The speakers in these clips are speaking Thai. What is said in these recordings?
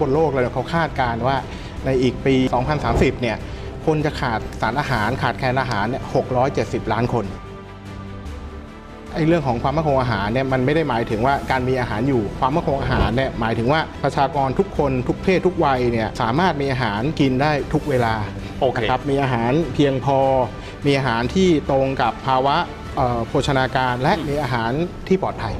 บนโลกเลยเขาคาดการณ์ว่าในอีกปี 2030 เนี่ย คนจะขาดสารอาหารขาดแคลนอาหารเนี่ย 670 ล้านคนไอ้เรื่องของความมั่นคงอาหารเนี่ยมันไม่ได้หมายถึงว่าการมีอาหารอยู่ความมั่นคงอาหารเนี่ยหมายถึงว่าประชากรทุกคนทุกเพศทุกวัยเนี่ยสามารถมีอาหารกินได้ทุกเวลาโอเคนะครับมีอาหารเพียงพอ มีอาหารที่ตรงกับภาวะเอ่อโภชนาการและมีอาหารที่ปลอดภัย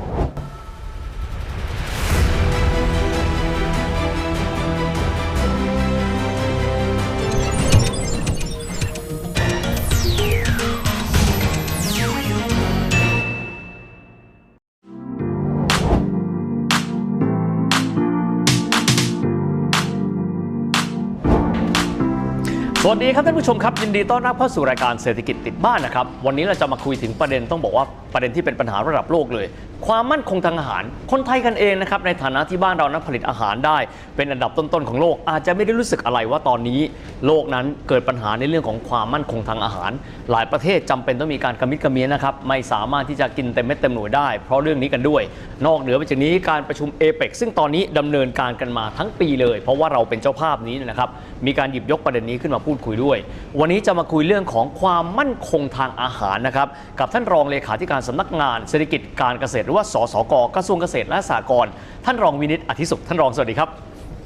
สวัสดีครับท่านผู้ชมครับ ยินดีต้อนรับเข้าสู่รายการเศรษฐกิจติดบ้านนะครับ วันนี้เราจะมาคุยถึงประเด็นต้องบอกว่าประเด็นที่เป็นปัญหาระดับโลกเลยความมั่นคงทางอาหาร คนไทยกันเองนะครับในฐานะที่บ้านเรานั้นผลิตอาหารได้ เป็นอันดับต้นๆของโลก อาจจะไม่ได้รู้สึกอะไรว่าตอนนี้ โลกนั้นเกิดปัญหาในเรื่องของความมั่นคงทางอาหาร หลายประเทศจำเป็นต้องมีการกระมิดกระเมียนะครับไม่สามารถที่จะกินเต็มเม็ดเต็มหน่วยได้ เพราะเรื่องนี้กันด้วย นอกเหนือไปจากนี้การประชุมเอเปกซึ่งตอนนี้ดำเนินการกันมาทั้งปีเลย เพราะว่าเราเป็นเจ้าภาพนี้นะครับมีการหยิบยกประเด็นนี้ขึ้นมาพูดคุยด้วย วันนี้จะมาคุยเรื่องของความมั่นคงทางอาหารนะครับกับท่านรองเลขาธิการสำนักงานเศรษฐกิจการเกษตรว่าสสกกระทรวงเกษตรและสหกรณ์ท่านรองวินิตอธิสุขท่านรองสวัสดีครับ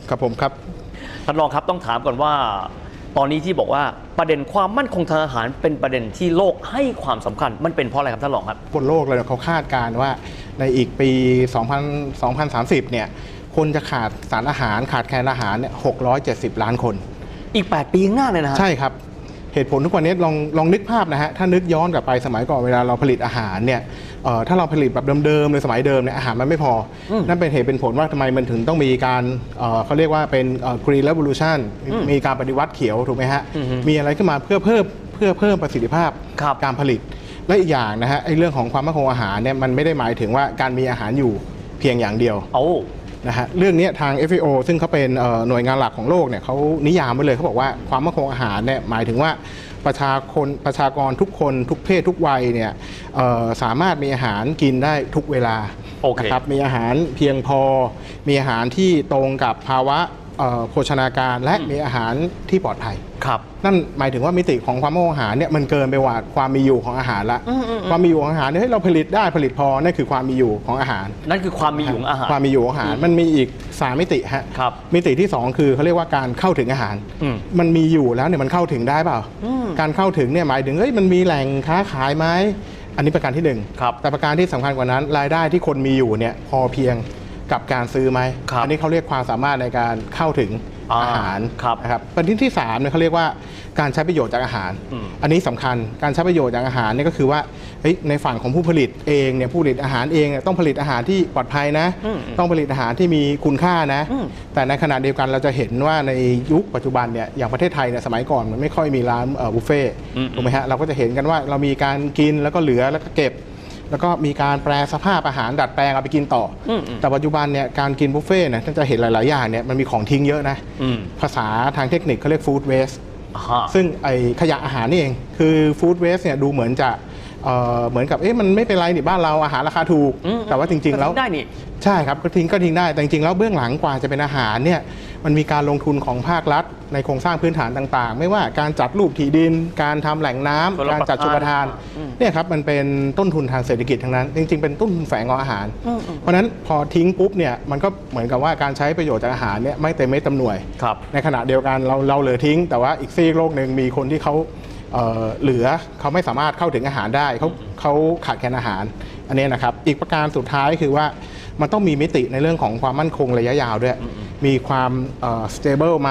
ครับผมครับ ท่านรองครับต้องถามก่อนว่า ตอนนี้ที่บอกว่าประเด็นความมั่นคงทางอาหารเป็นประเด็นที่โลกให้ความสำคัญ มันเป็นเพราะอะไรครับท่านรองครับบนโลกเลยเขาคาดการณ์ว่าในอีกปี 2000 2030 เนี่ยคนจะขาดสารอาหารขาดแคลนอาหารเนี่ย670 ล้านคน อีก 8 ปีข้างหน้าเนี่ยนะฮะใช่ครับเหตุผลทุกวันนี้ลองลองนึกภาพนะฮะถ้านึกย้อนกลับไปสมัยก่อนเวลาเราผลิตอาหารเนี่ยเอ่อ ถ้าเราผลิตแบบเดิมๆในสมัยเดิมเนี่ยอาหารมันไม่พออมนั่นเป็นเหตุเป็นผลว่าทำไมมันถึงต้องมีการเอ่อเขาเรียกว่าเป็นเอ่อ green revolution อืมมีการปฏิวัติเขียวถูกไหมฮะอือฮึมีอะไรขึ้นมาเพื่อเพิ่มเพื่อเพิ่มประสิทธิภาพครับการผลิตและอีกอย่างนะฮะไอ้เรื่องของความมั่นคงอาหารเนี่ยมันไม่ได้หมายถึงว่าการมีอาหารอยู่เพียงอย่างเดียวโอ้ นะฮะเรื่องเนี้ยทาง FAO ซึ่งเขาเป็นเอ่อหน่วยงานหลักของโลกเนี่ยเขานิยามไว้เลยเขาบอกว่าความมั่นคงอาหารเนี่ยหมายถึงว่าประชาคนประชากรทุกคนทุกเพศทุกวัยเนี่ยเอ่อสามารถมีอาหารกินได้ทุกเวลาโอเคนะครับมีอาหารเพียงพอ มีอาหารที่ตรงกับภาวะเอ่อ โภชนาการและมีอาหารที่ปลอดภัยครับนั่นหมายถึงว่ามิติของความมั่นคงอาหารเนี่ยมันเกินไปกว่าความมีอยู่ของอาหารละอืมอืมอืมความมีอยู่ของอาหารเนี่ยเฮ้ยเราผลิตได้ผลิตพอนั่นคือความมีอยู่ของอาหาร นั่นคือความมีอยู่ของอาหาร ความมีอยู่ของอาหารมันมีอีก3มิติฮะครับมิติที่ 2 คือเขาเรียกว่าการเข้าถึงอาหารอืมมันมีอยู่แล้วเนี่ยมันเข้าถึงได้เปล่าอืมการเข้าถึงเนี่ยหมายถึงเอ้ยมันมีแหล่งค้าขายไหมอันนี้ประการที่หนึ่งครับแต่ประการที่สำคัญกว่านั้น รายได้ที่คนมีอยู่เนี่ยพอเพียง กับการซื้อไหมครับอันี้เขาเรียกความสามารถในการเข้าถึงอ่าอาหารครับนะครับประเด็นที่3เนี่ยเขาเรียกว่าการใช้ประโยชน์จากอาหาร อืม อันนี้สำคัญการใช้ประโยชน์จากอาหารเนี่ยก็คือว่าเฮ้ยในฝั่งของผู้ผลิตเองเนี่ยผู้ผลิตอาหารเองเนี่ยต้องผลิตอาหารที่ปลอดภัยนะ อืมต้องผลิตอาหารที่มีคุณค่านะ อืม แต่ในขณะเดียวกันเราจะเห็นว่าในยุคปัจจุบันเนี่ยอย่างประเทศไทยเนี่ยสมัยก่อนมันไม่ค่อยมีร้านเอ่อบุฟเฟ่ต์อืมถูกไหมฮะเราก็จะเห็นกันว่าเรามีการกินแล้วก็เหลือแล้วก็เก็บ แล้วก็มีการแปลสภาพอาหารดัดแปลงเอาไปกินต่ออมอืมแต่ปัจจุบันเนี่ยการกินบุฟเฟ่ต์เนี่ยท่านจะเห็นหลาย ๆ อย่างเนี่ยมันมีของทิ้งเยอะนะอืมภาษาทางเทคนิคเขาเรียกฟู้ดเวสฮะซึ่งไอขยะอาหารนี่เอง คือฟู้ดเวสเนี่ยดูเหมือนจะเอ่อเหมือนกับเอ๊ะมันไม่เป็นไรนี่บ้านเราอาหารราคาถูกอืมแต่ว่าจริง ๆ แล้วก็ทิ้ได้นี่ ใช่ครับก็ทิ้งก็ทิ้งได้แต่จริงๆแล้วเบื้องหลังกว่าจะเป็นอาหารเนี่ยมันมีการลงทุนของภาครัฐ ในโครงสร้างพื้นฐานต่างๆ ไม่ว่าการจัดรูปที่ดิน การทำแหล่งน้ำชลประทานการจัดชุมทานอืมเนี่ยครับมันเป็นต้นทุนทางเศรษฐกิจทั้งนั้น จริง ๆ เป็นต้นทุนแฝงของอาหารอืมอืมเพราะฉะนั้นพอทิ้งปุ๊บเนี่ยมันก็เหมือนกับว่าการใช้ประโยชน์จากอาหารเนี่ยไม่เต็มไม่เต็มหน่วยครับในขณะเดียวกันเราเราเหลือทิ้ง แต่ว่าอีกซีกโลกหนึ่งมีคนที่เขาเอ่อเหลือเขาไม่สามารถเข้าถึงอาหารได้เขาเขาขาดแคลนอาหาร อันนี้นะครับ อีกประการสุดท้ายคือว่า มันต้องมีมิติในเรื่องของความมั่นคงระยะยาวด้วย มีความเอ่อ stable ไหม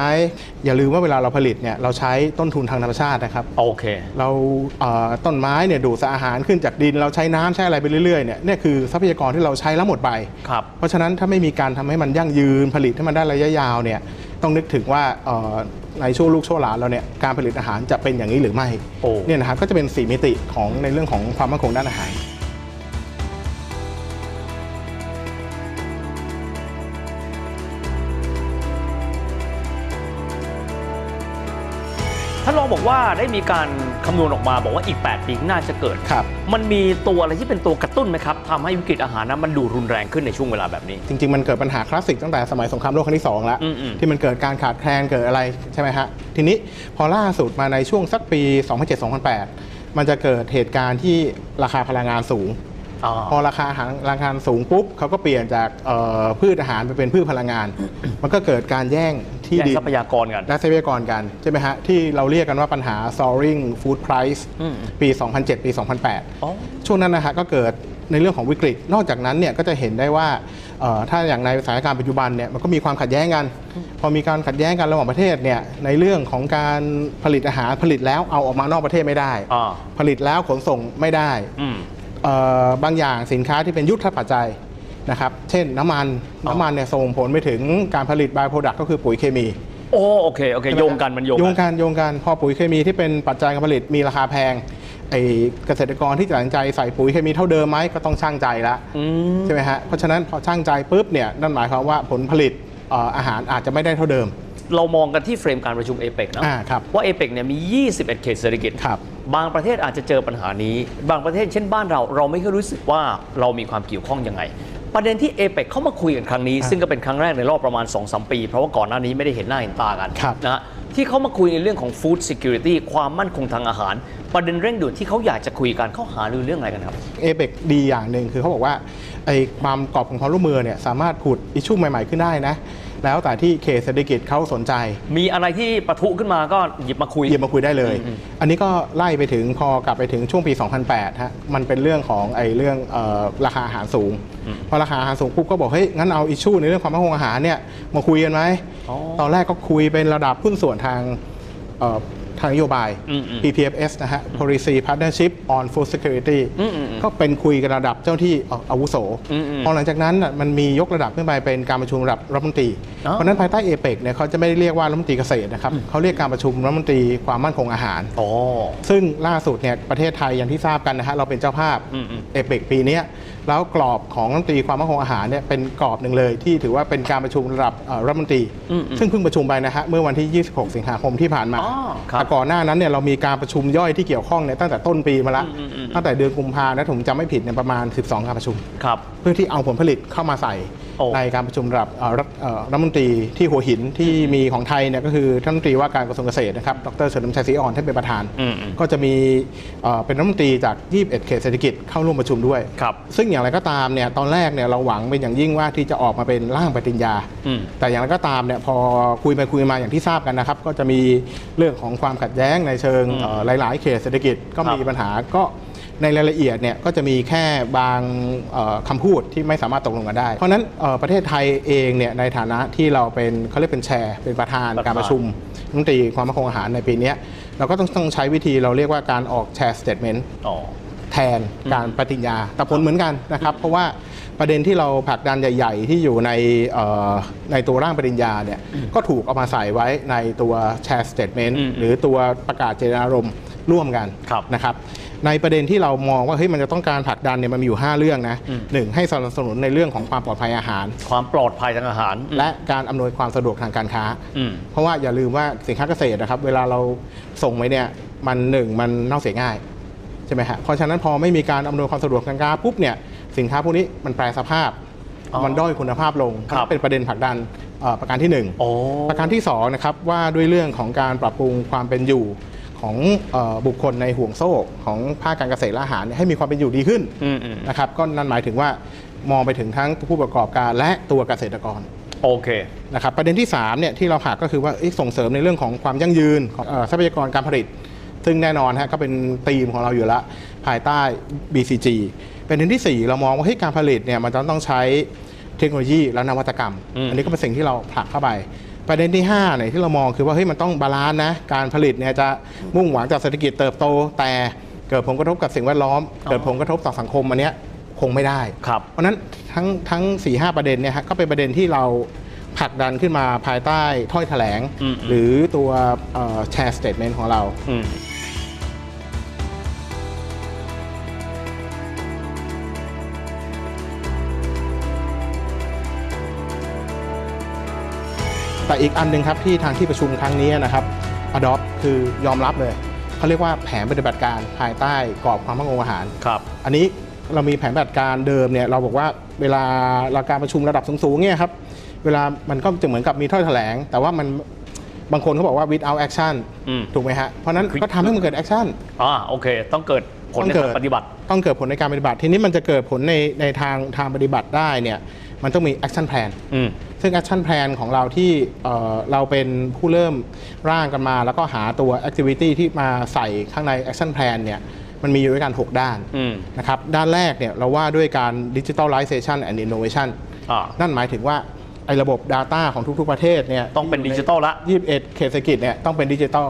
อย่าลืมว่าเวลาเราผลิตเนี่ยเราใช้ต้นทุนทางธรรมชาตินะครับ โอเค เราเอ่อต้นไม้เนี่ยดูดสารอาหารขึ้นจากดิน เราใช้น้ำใช้อะไรไปเรื่อยๆเนี่ยเนี่ยคือทรัพยากรที่เราใช้แล้วหมดไปครับเพราะฉะนั้นถ้าไม่มีการทำให้มันยั่งยืนผลิตให้มันได้ระยะยาวเนี่ยต้องนึกถึงว่าเอ่อในช่วงลูกช่วงหลานเราเนี่ยการผลิตอาหารจะเป็นอย่างนี้หรือไม่โอ้เนี่ยนะครับก็จะเป็น 4 มิติของในเรื่องของความมั่นคงด้านอาหารานรองบอกว่าได้มีการคำนวณออกมาบอกว่าอีก 8 ปีข้างหน่าจะเกิด ครับ มันมีตัวอะไรที่เป็นตัวกระตุ้นไหมครับทำให้วิกฤตอาหารนั้นมันดูรุนแรงขึ้นในช่วงเวลาแบบนี้ จริงๆ มันเกิดปัญหาคลาสสิกตั้งแต่สมัยสงครามโลกครั้งที่2แล้ว อืมๆที่มันเกิดการขาดแคลนเกิดอะไรใช่ไหมฮะ ทีนี้พอล่าสุดมาในช่วงสักปี 2007-2008 มันจะเกิดเหตุการณ์ที่ราคาพลังงานสูงอ่า พอราคาอาหารราคาสูงปุ๊บเขาก็เปลี่ยนจากเอ่อพืชอาหารไปเป็นพืชพลังงาน มันก็เกิดการแย่งที่แย่งดินทรัพยากรกันและทรัพยากรกันใช่ไหมฮะที่เราเรียกกันว่าปัญหา soaring food price อืมปี 2007 ปี 2008อ๋อช่วงนั้นนะฮะก็เกิดในเรื่องของวิกฤต นอกจากนั้นเนี่ยก็จะเห็นได้ว่าเอ่อถ้าอย่างในสถานการณ์ปัจจุบันเนี่ยมันก็มีความขัดแย้งกัน พอมีการขัดแย้งกันระหว่างประเทศเนี่ยในเรื่องของการผลิตอาหารผลิตแล้วเอาออกมานอกประเทศไม่ได้อ่าผลิตแล้วขนส่งไม่ได้อืมเอ่อ บางอย่างสินค้าที่เป็นยุทธปัจจัยนะครับ เช่นน้ำมันอ๋อน้ำมันเนี่ยส่งผลไปถึงการผลิตบายโปรดักต์ก็คือปุ๋ยเคมี โอ้โอเคโอเคโยงกันมันโยงโยงกันกันโยงกันพอปุ๋ยเคมีที่เป็นปัจจัยการผลิตมีราคาแพงไอเกษตรกรที่ตัดสินใจใส่ปุ๋ยเคมีเท่าเดิมไหมก็ต้องช่างใจละอืมใช่ไหมฮะเพราะฉะนั้นพอช่างใจปุ๊บเนี่ยนั่นหมายความว่าผลผลิตเอ่ออาหารอาจจะไม่ได้เท่าเดิมเรามองกันที่เฟรมการประชุมเอเปกนะอ่าครับว่าเอเปกเนี่ยมี 21 เขตเศรษฐกิจครั บบางประเทศอาจจะเจอปัญหานี้ บางประเทศเช่นบ้านเราเราไม่เคยรู้สึกว่าเรามีความเกี่ยวข้องยังไง ประเด็นที่เอเปกเข้ามาคุยกันครั้งนี้ ซึ่งก็เป็นครั้งแรกในรอบประมาณ2-3ปี เพราะว่าก่อนหน้านี้ไม่ได้เห็นหน้าเห็นตากันครับนะฮะที่เขามาคุยในเรื่องของ food security ความมั่นคงทางอาหาร ประเด็นเร่งด่วนที่เขาอยากจะคุยกันเขาหารือเรื่องอะไรกันครับเอเปกดีอย่างหนึ่งคือเขาบอกว่าไอความกรอบของความร่วมมือเนี่ยสามารถผุดอิชชูใหม่ ๆขึ้นได้นะ แล้วแต่ที่เขตเศรษฐกิจเขาสนใจ มีอะไรที่ปะทุขึ้นมาก็หยิบมาคุยหยิบมาคุยได้เลยอืมอันนี้ก็ไล่ไปถึงพอกลับไปถึงช่วงปี 2008ฮะมันเป็นเรื่องของไอ้เรื่องเออราคาอาหารสูง พอราคาอาหารสูงปุ๊บก็บอกเฮ้ยงั้นเอาอิชชูในเรื่องความมั่นคงอาหารเนี่ยมาคุยกันไหมอ๋อตอนแรกก็คุยเป็นระดับหุ้นส่วนทางเอ่อ ทางนโยบายอืมอืม PPFS นะฮะ Policy Partnership on Food Security อืมอืมอืมก็เป็นคุยกันระดับเจ้าที่เอ่ออาวุโสอืมอืมพอหลังจากนั้นน่ะมันมียกระดับขึ้นไปเป็นการประชุมระดับรัฐมนตรีอ๋อเพราะฉะนั้นภายใต้เอเปกเนี่ยเขาจะไม่ได้เรียกว่ารัฐมนตรีเกษตรนะครับเขาเรียกการประชุมรัฐมนตรีความมั่นคงอาหารอ๋อซึ่งล่าสุดเนี่ยประเทศไทยอย่างที่ทราบกันนะฮะเราเป็นเจ้าภาพอืมอืมเอเปกปีเนี้ย แล้วกรอบของรัฐมนตรีความมั่นคงอาหารเนี่ยเป็นกรอบหนึ่งเลย ที่ถือว่าเป็นการประชุมระดับเอ่อรัฐมนตรี อืมอืมซึ่งเพิ่งประชุมไปนะฮะเมื่อวันที่ 26 สิงหาคมที่ผ่านมาอ๋อครับแต่ก่อนหน้านั้นเนี่ยเรามีการประชุมย่อยที่เกี่ยวข้องเนี่ยตั้งแต่ต้นปีมาแล้วอืมอืมอืม ตั้งแต่เดือนกุมภานะผมจำไม่ผิดเนี่ยประมาณ 12 การประชุม ครับ เพื่อที่เอาผลผลิตเข้ามาใส่โอ้ ในการประชุมระดับเอ่อรัฐเอ่อรัฐมนตรีที่หัวหินที่มีของไทยเนี่ยก็คือท่านรัฐมนตรีว่าการกระทรวงเกษตรนะครับ ดรเฉลิมชัยศรีอ่อนท่านเป็นประธานอืมอืมก็จะมีเอ่อเป็นรัฐมนตรีจาก 21 เขตเศรษฐกิจเข้าร่วมประชุมด้วยครับซึ่งอย่างไรก็ตามเนี่ยตอนแรกเนี่ยเราหวังเป็นอย่างยิ่งว่าที่จะออกมาเป็นร่างปฏิญญาอืมแต่อย่างไรก็ตามเนี่ยพอคุยไปคุยมาอย่างที่ทราบกันนะครับ ก็จะมีเรื่องของความขัดแย้งในเชิงอืมเอ่อหลาย ๆ เขตเศรษฐกิจก็มีครับปัญหาก็ ในรายละเอียดเนี่ยก็จะมีแค่บางเอ่อคำพูดที่ไม่สามารถตกลงกันได้ เพราะฉะนั้นเอ่อประเทศไทยเองเนี่ยในฐานะที่เราเป็นเขาเรียกเป็นแชร์เป็นประธานประธานการประชุมรัฐมนตรีความมั่นคงอาหารในปีเนี้ยเราก็ต้องต้องใช้วิธีเราเรียกว่าการออกแชร์สเตทเมนต์อ๋อแทนการปฏิญญาแต่ผลเหมือนกันนะครับ เพราะว่าประเด็นที่เราผลักดันใหญ่ ๆ ที่อยู่ในเอ่อในตัวร่างปฏิญญาเนี่ยก็ถูกเอามาใส่ไว้ในตัวแชร์สเตทเมนต์อืมหรือตัวประกาศเจตนารมณ์ร่วมกันครับนะครับ ในประเด็นที่เรามองว่าเฮ้ยมันจะต้องการผลักดันเนี่ยมันมีอยู่ 5 เรื่องนะอืมหนึ่งให้สนับสนุนในเรื่องของความปลอดภัยอาหาร ความปลอดภัยทางอาหาร และการอำนวยความสะดวกทางการค้าอืมเพราะว่าอย่าลืมว่าสินค้าเกษตรนะครับเวลาเราส่งไปเนี่ยมันหนึ่งมันเน่าเสียง่ายใช่ไหมฮะเพราะฉะนั้นพอไม่มีการอำนวยความสะดวกทางการปุ๊บเนี่ยสินค้าพวกนี้มันแปรสภาพอ๋อมันด้อยคุณภาพลงครับเป็นประเด็นผลักดันเอ่อประการที่หนึ่งโอ้ประการที่สองนะครับว่าด้วยเรื่องของการปรับปรุงความเป็นอยู่ ของเอ่อบุคคลในห่วงโซ่ของภาคการเกษตรและอาหารเนี่ยให้มีความเป็นอยู่ดีขึ้นอืมอืมนะครับก็นั่นหมายถึงว่ามองไปถึงทั้งผู้ประกอบการและตัวเกษตรกรโอเคนะครับประเด็นที่3เนี่ยที่เราผลักก็คือว่าเอ๊ะส่งเสริมในเรื่องของความยั่งยืนของเอ่อทรัพยากรการผลิต ซึ่งแน่นอนฮะก็เป็นธีมของเราอยู่แล้วภายใต้ BCG ประเด็นทีสี่4 เรามองว่าเฮ้ยการผลิตเนี่ยมันจะต้องใช้เทคโนโลยีและนวัตกรรมอืมอันนี้ก็เป็นสิ่งที่เราผลักเข้าไป ประเด็นที่5เนี่ยที่เรามองคือว่าเฮ้ยมันต้องบาลานซ์นะการผลิตเนี่ยจะมุ่งหวังจากเศรษฐกิจเติบโต แต่เกิดผลกระทบกับสิ่งแวดล้อม เกิดผลกระทบต่อสังคมอันเนี้ยคงไม่ได้ ครับเพราะฉะนั้นทั้งทั้ง4ีหประเด็นเนี่ยฮะก็เป็นประเด็นที่เราผลักดันขึ้นมาภายใต้ถ้อยแถลง อืม หรือตัวแชร์สเตทเมนต์ของเรา อืม แต่อีกอันหนึ่งครับที่ทางที่ประชุมครั้งนี้นะครับ adopt คือยอมรับเลยเขาเรียกว่าแผนปฏิบัติการภายใต้กรอบความมั่นคงอาหารครับอันนี้เรามีแผนปฏิบัติการเดิมเนี่ยเราบอกว่าเวลาเราการประชุมระดับสูงๆเนี่ยครับเวลามันก็จะเหมือนกับมีถ้อยแถลง แต่ว่ามันบางคนเขาบอกว่า without action อืมถูกไหมฮะเพราะฉะนั้นคือก็ทำให้มันเกิด action อ่าโอเค ต้องเกิดผลในทางปฏิบัติ ต้องเกิดผลในการปฏิบัติ ทีนี้มันจะเกิดผลในในทางทางปฏิบัติได้เนี่ยมันต้องมี action plan อืม ซึ่ง action plan ของเราที่เอ่อเราเป็นผู้เริ่มร่างกันมา แล้วก็หาตัว activity ที่มาใส่ข้างใน action plan เนี่ยมันมีอยู่ด้วยกัน 6 ด้านอืมนะครับด้านแรกเนี่ยเราว่าด้วยการ digitalization and innovation อ่านั่นหมายถึงว่าไอ้ระบบ Data ของทุก ๆ ประเทศเนี่ยต้องเป็นดิจิตอลละ21เขตเศรษฐกิจเนี่ยต้องเป็นดิจิตอล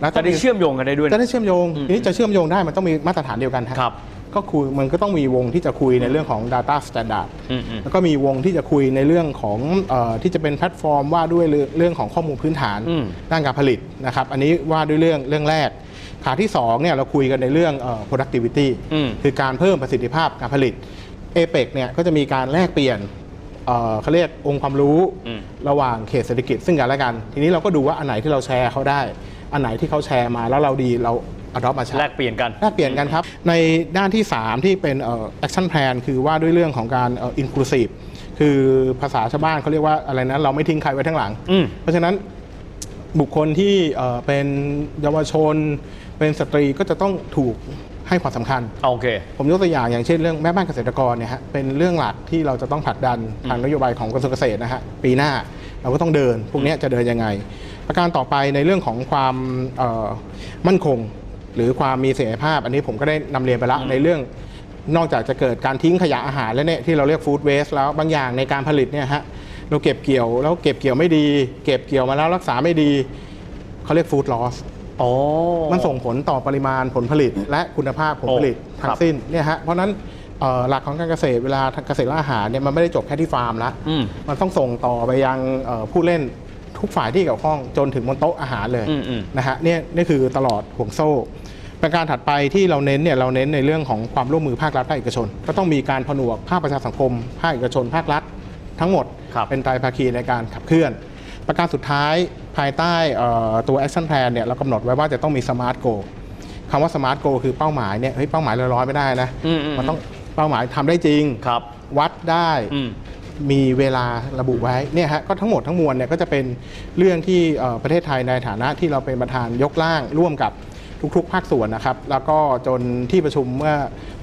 แล้วจะได้เชื่อมโยงกันได้ด้วยจะนะได้เชื่อมโยงทีนี้จะเชื่อมโยงได้มันต้องมีมาตรฐานเดียวกันฮะครับ ก็คุยมันก็ต้องมีวงที่จะคุยในเรื่องของ Data Standard อืมอืมแล้วก็มีวงที่จะคุยในเรื่องของเออที่จะเป็นแพลตฟอร์มว่าด้วยเรื่องเรื่องของข้อมูลพื้นฐานอืมด้านการผลิตนะครับ อันนี้ว่าด้วยเรื่องเรื่องแรก ขาที่2เนี่ยเราคุยกันในเรื่องเอ่อ productivity อืมคือการเพิ่มประสิทธิภาพการผลิต APEC เนี่ยก็จะมีการแลกเปลี่ยนเอ่อเขาเรียกองค์ความรู้อืมระหว่างเขตเศรษฐกิจซึ่งกันและกัน ทีนี้เราก็ดูว่าอันไหนที่เราแชร์เขาได้ อันไหนที่เขาแชร์มาแล้วเราดีเรา adopt มาใช้แลกเปลี่ยนกันแลกเปลี่ยนกันครับในด้านที่ 3 ที่เป็นเอ่อ action plan คือว่าด้วยเรื่องของการเอ่อ inclusive คือภาษาชาวบ้านเขาเรียกว่าอะไรนะเราไม่ทิ้งใครไว้ทั้างหลังอืมเพราะฉะนั้นบุคคลที่เอ่อเป็นเยาวชน เป็นสตรีก็จะต้องถูกให้ความสำคัญโอเค ผมยกตัวอย่างอย่างเช่นเรื่องแม่บ้านเกษตรกรเนี่ยฮะเป็นเรื่องหลักที่เราจะต้องผลักดันทางนโยบายของกระทรวงเกษตรนะฮะปีหน้าเราก็ต้องเดิน พวกเนี้ยจะเดินยังไง ประการต่อไปในเรื่องของความเอ่อมั่นคง หรือความมีเสถียรภาพ อันนี้ผมก็ได้นำเรียนไปละในเรื่อง นอกจากจะเกิดการทิ้งขยะอาหารแล้วเนี่ยที่เราเรียกฟู้ดเวสแล้วบางอย่างในการผลิตเนี่ยฮะเราเก็บเกี่ยวแล้วเก็บเกี่ยวไม่ดี เก็บเกี่ยวมาแล้วรักษาไม่ดีเขาเรียกฟู้ดลอสโอ้มันส่งผลต่อปริมาณผลผลิต และคุณภาพผลผลิตโอ้ทั้ครังบสิ้นเนี่ยฮะเพราะฉะนั้นเอ่อหลักของการเกษตรเวลาทางเกษตรและอาหารเนี่ยมันไม่ได้จบแค่ที่ฟาร์มละอืมมันต้องส่งต่อไปยังเอ่อผู้เล่น ทุกฝ่ายที่เกี่ยวข้องจนถึงบนโต๊ะอาหารเลยอืมอืมนะฮะเนี่ยนี่คือตลอดห่วงโซ่ประการถัดไปที่เราเน้นเนี่ยเราเน้นในเรื่องของความร่วมมือภาครัฐภาคเอกชน ก็ต้องมีการผนวกภาคประชาสังคม ภาคเอกชน ภาครัฐ ทั้งหมดครับเป็นไตรภาคีในการขับเคลื่อน ประการสุดท้ายภายใต้เอ่อตัว action plan เนี่ยเรากำหนดไว้ว่าจะต้องมี smart goal คำว่า smart goal คือเป้าหมายเนี่ยเฮ้ยเป้าหมายลอยๆไม่ได้นะอืมอืมมันต้องเป้าหมายทำได้จริงครับวัดได้อื มีเวลาระบุไว้เนี่ยฮะก็ทั้งหมดทั้งมวลเนี่ยก็จะเป็นเรื่องที่ประเทศไทยในฐานะที่เราเป็นประธานยกร่างร่วมกับทุกๆ ภาคส่วนนะครับ แล้วก็จนที่ประชุมเมื่อ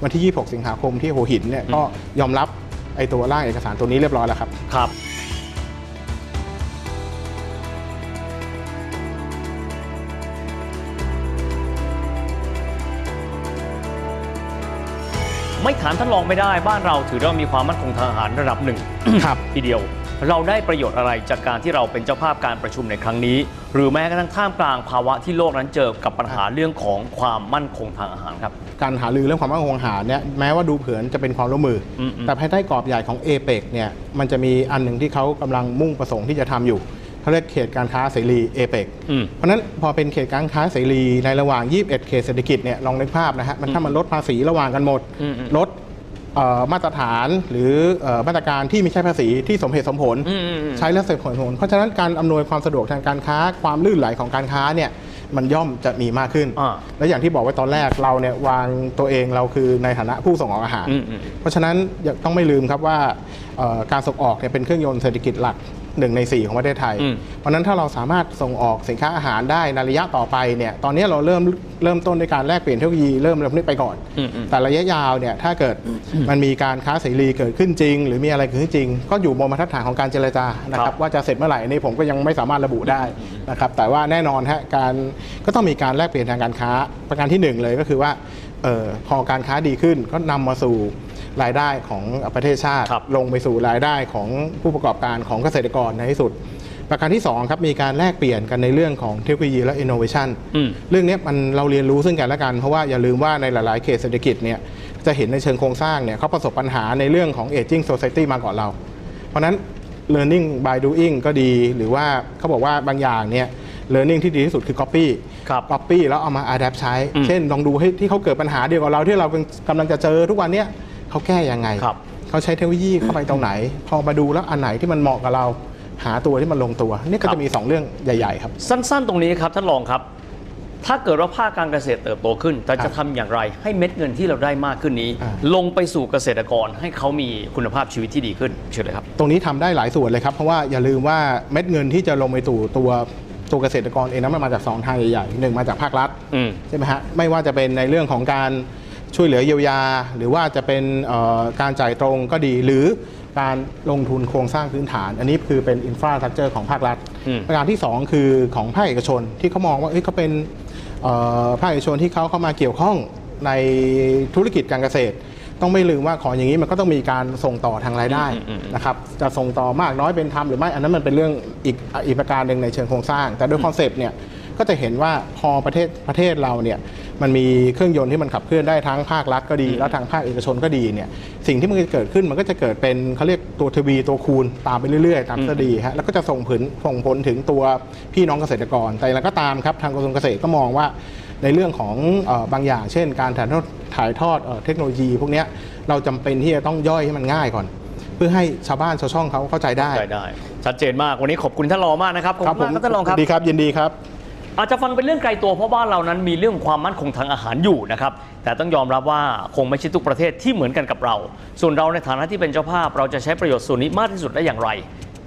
วันที่ 26 สิงหาคมที่หัวหินเนี่ยก็ยอมรับไอ้ตัวร่างเอกสารตัวนี้เรียบร้อยแล้วครับครับ ไม่ถามท่านรองไม่ได้ บ้านเราถือว่ามีความมั่นคงทางอาหารระดับหนึ่งครับทีเดียว เราได้ประโยชน์อะไรจากการที่เราเป็นเจ้าภาพการประชุมในครั้งนี้ หรือแม้กระทั่งท่ามกลางภาวะที่โลกนั้นเจอกับปัญหาเรื่องของความมั่นคงทางอาหารครับ การหารือเรื่องความมั่นคงอาหารเนี่ยแม้ว่าดูเผินจะเป็นความร่วมมืออมแต่ภายใต้กรอบใหญ่ของ a p e c เนี่ยมันจะมีอันหนึ่งที่เขากำลังมุ่งประสงค์ที่จะทำอยู่ เขาเรียกเขตการค้าเสรี a p e c อืมเพราะฉะนั้นพอเป็นเขตการค้าเสรีในระหว่าง 21 เขตเศรษฐกิจเนี่ยลองนึกภาพนะฮะมันถ้ามันลดภาษีระหว่างกันหมดอืมอืมลดเอ่อมาตรฐานหรือเอ่อมาตรการที่ไม่ใช่ภาษีที่สมเหตุสมผลอืมอืมอืมใช้แล้วเสร็จผลผล เพราะฉะนั้นการอำนวยความสะดวกทางการค้าความลื่นไหลของการค้าเนี่ยมันย่อมจะมีมากขึ้นอ่าและอย่างที่บอกไว้ตอนแรกเราเนี่ยวางตัวเองเราคือในฐานะผู้ส่งออกอาหารอืมอืมเพราะฉะนั้นอย่าต้องไม่ลืมครับว่าเอ่อการส่งออกเนี่ยเป็นเครื่องยนต์เศรษฐกิจหลัก หนึ่งใน 4 ของประเทศไทยอืมเพราะฉะนั้นถ้าเราสามารถส่งออกสินค้าอาหารได้ในระยะต่อไปเนี่ยตอนนี้เราเริ่มเริ่มต้นในการแลกเปลี่ยนเทคโนโลยีเริ่มเริ่มนี้ไปก่อนอืมอืมแต่ระยะยาวเนี่ยถ้าเกิดมันมีการค้าเสรีเกิดขึ้นจริง หรือมีอะไรเกิดขึ้นจริง ก็อยู่บนมาตรฐานของการเจรจานะคครัรับบว่าจะเสร็จเมื่อไหร่อันนี้ผมก็ยังไม่สามารถระบุได้นะครับแต่ว่าแน่นอนฮะการก็ต้องมีการแลกเปลี่ยนทางการค้าประการที่หนึ่งเลยก็คือว่าเออพอการค้าดีขึ้นก็นำมาสู่ รายได้ของประเทศชาติครับลงไปสู่รายได้ของผู้ประกอบการของเกษตรกรในที่สุด ประการที่สองครับมีการแลกเปลี่ยนกันในเรื่องของเทคโนโลยีและ innovation อืมเรื่องเนี้ยมันเราเรียนรู้ซึ่งกันและกันเพราะว่าอย่าลืมว่าในหลาย ๆ เขตเศรษฐกิจเนี่ยจะเห็นในเชิงโครงสร้างเนี่ยเขาประสบปัญหาในเรื่องของ aging society มาก่อนเรา เพราะฉะนั้น learning by doing ก็ดีหรือว่าเขาบอกว่าบางอย่างเนี่ย learning ที่ดีที่สุดคือ copy ครับ copy แล้วเอามา adapt ใช้อืมเช่นลองดูให้ที่เขาเกิดปัญหาเดียวกับเราที่เรากำลังจะเจอทุกวันเนี้ย เขาแก้ยังไงครับเขาใช้เทคโนโลยีเข้าไปตรงไหน พอมาดูแล้วอันไหนที่มันเหมาะกับเรา หาตัวที่มันลงตัวนี่ก็จะมี 2 เรื่องใหญ่ๆครับสั้นๆ ตรงนี้ครับท่านรองครับ ถ้าเกิดว่าภาคการเกษตรเติบโตขึ้นแต่ครัจะบทำอย่างไรให้เม็ดเงินที่เราได้มากขึ้นนี้อ่าลงไปสู่เกษตรกรให้เขามีคุณภาพชีวิตที่ดีขึ้นเชิญเลยครับ ตรงนี้ทำได้หลายส่วนเลยครับเพราะว่าอย่าลืมว่าเม็ดเงินที่จะลงไปสู่ตัวตัวเกษตรกรเองนั้นมันมาจาก2ทางใหญ่ๆหนึ่งมาจากภาครัฐอืมใช่ไหมฮะไม่ว่าจะเป็นในเรื่องของการ ช่วยเหลือเยียวยา หรือว่าจะเป็นเอ่อการจ่ายตรงก็ดี หรือการลงทุนโครงสร้างพื้นฐาน อันนี้คือเป็นอินฟราสตรักเจอร์ของภาครัฐอืมประการที่ 2 คือของภาคเอกชนที่เขามองว่าเอ้ยเขาเป็นเอ่อภาคเอกชนที่เขาเข้ามาเกี่ยวข้องในธุรกิจการเกษตร ต้องไม่ลืมว่าของอย่างนี้มันก็ต้องมีการส่งต่อทางรายได้อืมอืมอืมนะครับจะส่งต่อมากน้อยเป็นธรรมหรือไม่อันนั้นมันเป็นเรื่องอีกอีกประการหนึ่งในเชิงโครงสร้าง แต่โดยคอนเซปต์เนี่ยก็จะเห็นว่าพอประเทศประเทศเราเนี่ย มันมีเครื่องยนต์ที่มันขับเคลื่อนได้ทั้งภาครัฐก็ดี และทางภาคเอกชนก็ดีเนี่ยสิ่งที่มันจะเกิดขึ้นมันก็จะเกิดเป็นเขาเรียกตัวทวีตัวคูณตามไปเรื่อยๆ ตามทฤษฎีฮะแล้วก็จะส่งผลส่งผลถึงตัวพี่น้องเกษตรกร แต่อย่างไรก็ตามครับทางกระทรวงเกษตรก็มองว่าในเรื่องของเออบางอย่าง เช่น การถ่ายทอดถ่ายทอดเอ่อเทคโนโลยี พวกเนี้ยเราจำเป็นที่จะต้องย่อยให้มันง่ายก่อน เพื่อให้ชาวบ้านชาวช่องเขาเข้าใจได้ได้ได้ชัดเจนมากวันนี้ขอบคุณท่านรองมากนะครับขอบคุณมากครับท่านรองครับดีครับยินดีครับ อาจจะฟังเป็นเรื่องไกลตัวเพราะบ้านเรานั้นมีเรื่องความมั่นคงทางอาหารอยู่นะครับแต่ต้องยอมรับว่าคงไม่ใช่ทุกประเทศที่เหมือนกันกับเรา ส่วนเราในฐานะที่เป็นเจ้าภาพ เราจะใช้ประโยชน์ส่วนนี้มากที่สุดได้อย่างไร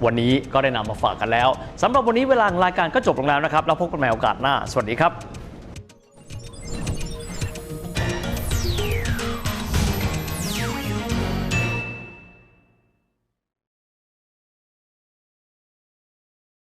วันนี้ก็ได้นำมาฝากกันแล้วสำหรับวันนี้เวลารายการก็จบลงแล้วนะครับแล้วพบกันใหม่โอกาสหน้า สวัสดีครับ